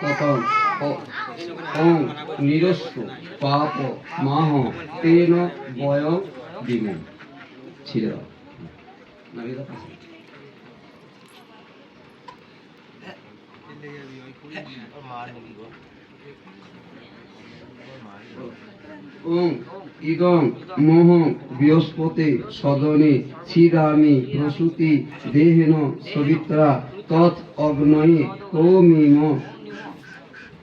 কতং ওং নিরস্ব পাপ মাহ তেন বয় দিমে পাশে। ওং ইদং মোহ বৃহস্পতি সদনে ছিদামি প্রসূতি দেহেন সবিত্রা তৎ অগ্নয়ে কৌমিম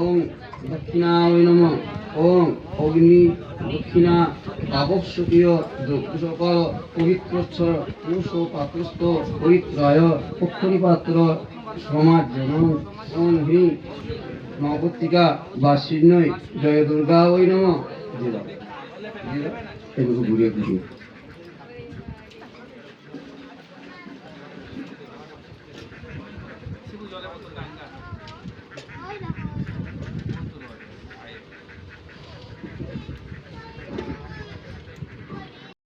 ওম দক্ষিণায় নম। ওম অগ্নি দক্ষিণা পাবস্বতীয় সকল পবিত্রচ্ছ পুরুষ পাত্রস্থ পবিত্রায় পক্ষরিপাত্র সমাজ যেমন ওম হ্রিং। নবত্তিকা বা শীর্ণই জয় দুর্গা ওই নম। এগুলো ঘুরিয়ে ঘুরিয়ে